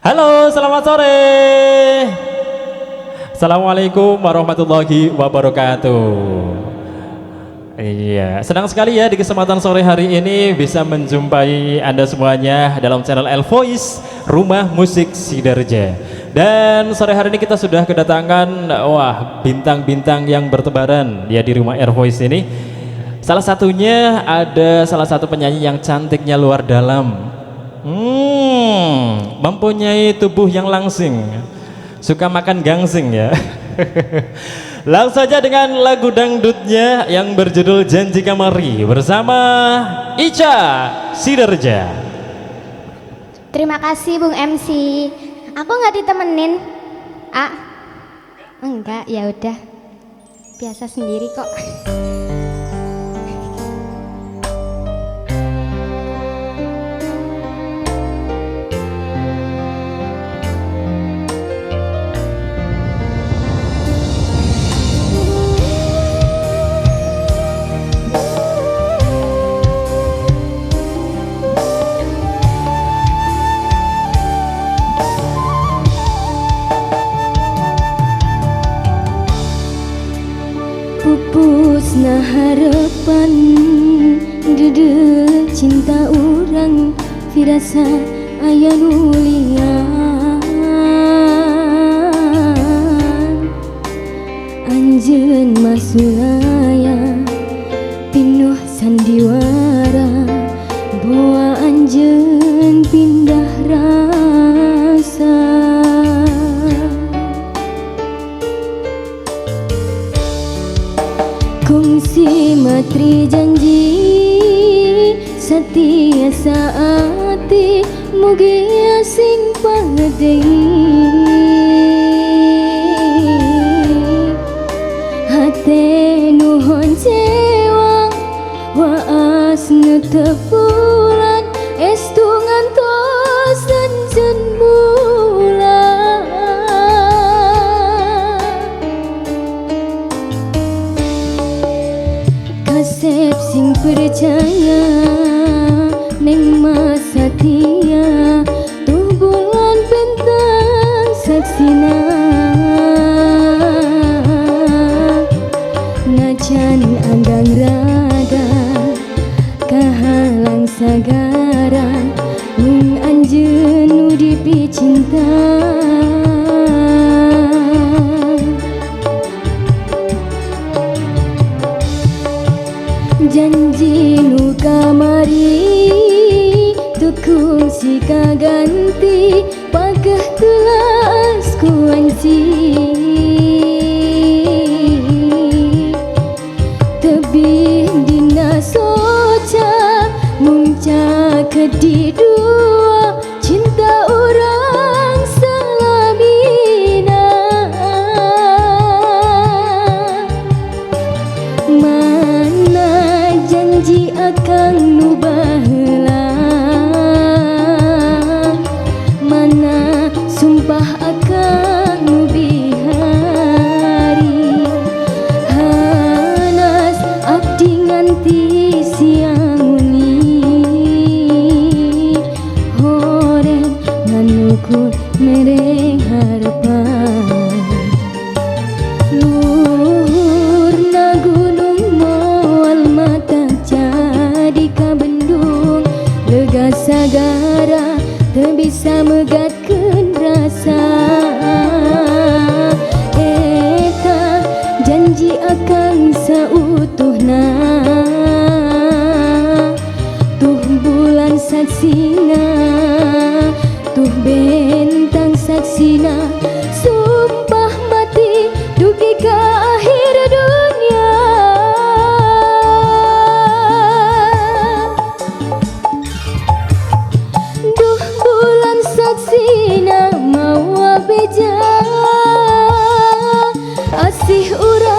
Halo, selamat sore. Assalamualaikum warahmatullahi wabarakatuh. Iya, senang sekali ya di kesempatan sore hari ini bisa menjumpai Anda semuanya dalam channel El Voice Rumah Musik Sidarja. Dan sore hari ini kita sudah kedatangan wah bintang-bintang yang bertebaran ya di rumah Air Voice ini. Salah satunya ada salah satu penyanyi yang cantiknya luar dalam. Hmm, mempunyai tubuh yang langsing. Suka makan gangsing ya. Langsung saja dengan lagu dangdutnya yang berjudul Janji Kamari bersama Ica Sidarja. Terima kasih Bung MC. Aku nggak ditemenin. Ah, enggak, ya udah. Biasa sendiri kok. Isna harapan Dede cinta orang Firasa ayah nulian Anjen masulah Satri janji setia saat mugi asing pangdei dia saksina Tuh bentang saksina. Sumpah mati dugi ke akhir dunia. Duh bulan saksina mau beja. Asih urang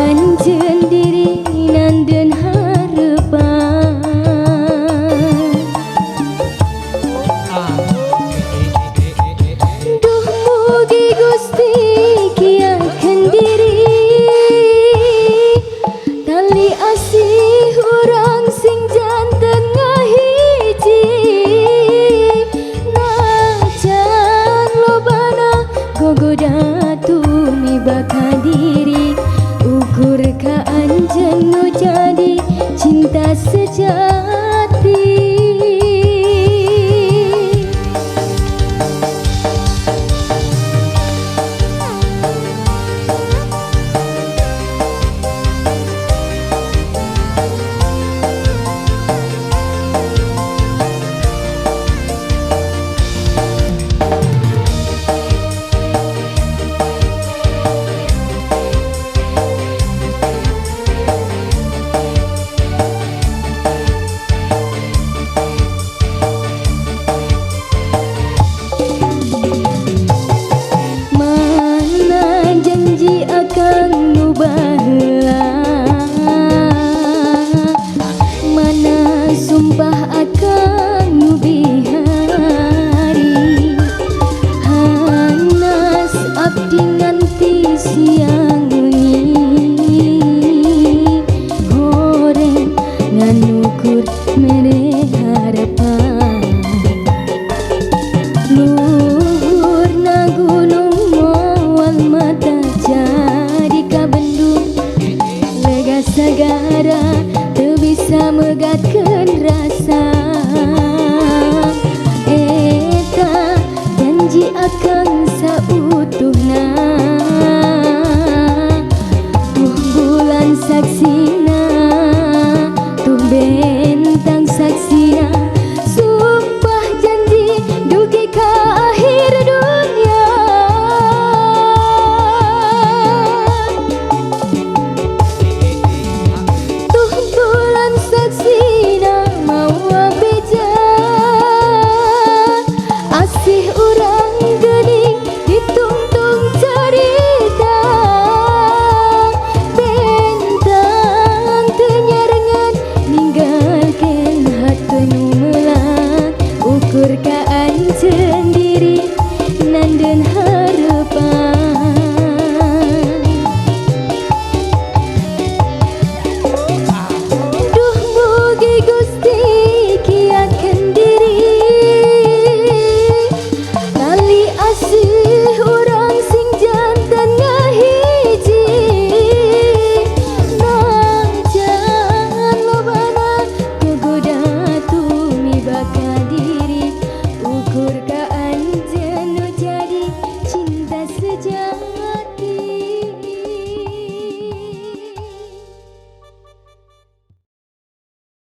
அஞ்சு rindu jadi cinta sejati. नन्नु कुर् मेरे हर पा হবে